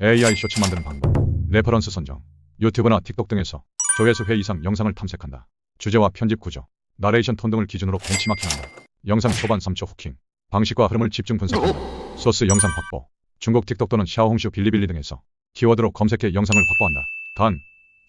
AI 쇼츠 만드는 방법, 레퍼런스 선정, 유튜브나 틱톡 등에서 조회수 회 이상 영상을 탐색한다. 주제와 편집 구조, 나레이션 톤 등을 기준으로 벤치마킹한다. 영상 초반 3초 후킹, 방식과 흐름을 집중 분석한다. 소스 영상 확보, 중국 틱톡 또는 샤오홍슈 빌리빌리 등에서 키워드로 검색해 영상을 확보한다. 단,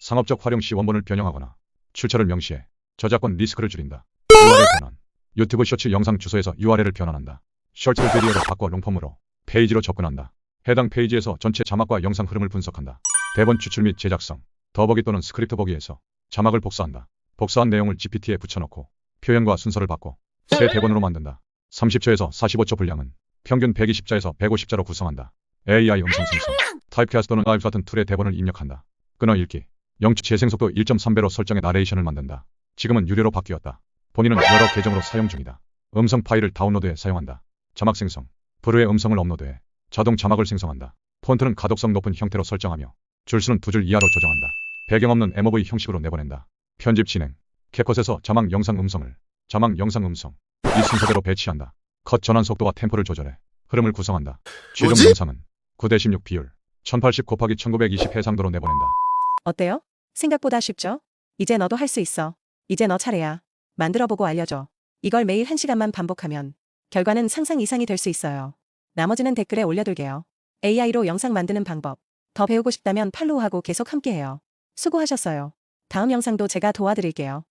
상업적 활용 시 원본을 변형하거나 출처를 명시해 저작권 리스크를 줄인다. URL 변환, 유튜브 쇼츠 영상 주소에서 URL을 변환한다. 쇼츠를 비디오로 바꿔 롱폼으로 페이지로 접근한다. 해당 페이지에서 전체 자막과 영상 흐름을 분석한다. 대본 추출 및 제작성, 더보기 또는 스크립트 보기에서 자막을 복사한다. 복사한 내용을 GPT에 붙여넣고 표현과 순서를 바꿔 새 대본으로 만든다. 30초에서 45초 분량은 평균 120자에서 150자로 구성한다. AI 음성 생성, 타입캐스트 또는 라이브 같은 툴의 대본을 입력한다. 끊어 읽기, 영추 재생 속도 1.3배로 설정해 나레이션을 만든다. 지금은 유료로 바뀌었다. 본인은 여러 계정으로 사용 중이다. 음성 파일을 다운로드해 사용한다. 자막 생성, 브루의 음성을 업로드해 자동 자막을 생성한다. 폰트는 가독성 높은 형태로 설정하며 줄수는 두 줄 이하로 조정한다. 배경 없는 MOV 형식으로 내보낸다. 편집 진행, 캡컷에서 자막 영상 음성을 자막 영상 음성 이 순서대로 배치한다. 컷 전환 속도와 템포를 조절해 흐름을 구성한다. 최종 뭐지? 영상은 9대 16 비율 1080 곱하기 1920 해상도로 내보낸다. 어때요? 생각보다 쉽죠? 이제 너도 할 수 있어. 이제 너 차례야. 만들어보고 알려줘. 이걸 매일 1시간만 반복하면 결과는 상상 이상이 될 수 있어요. 나머지는 댓글에 올려둘게요. AI로 영상 만드는 방법. 더 배우고 싶다면 팔로우하고 계속 함께해요. 수고하셨어요. 다음 영상도 제가 도와드릴게요.